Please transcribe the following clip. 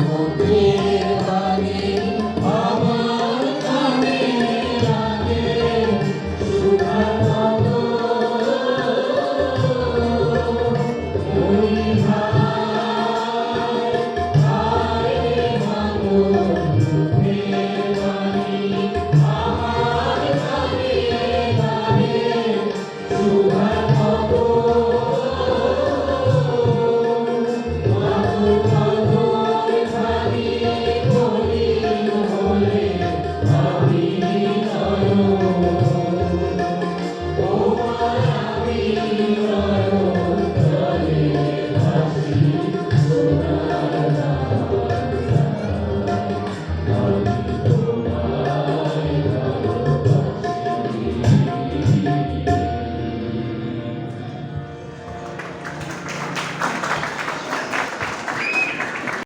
মন্দির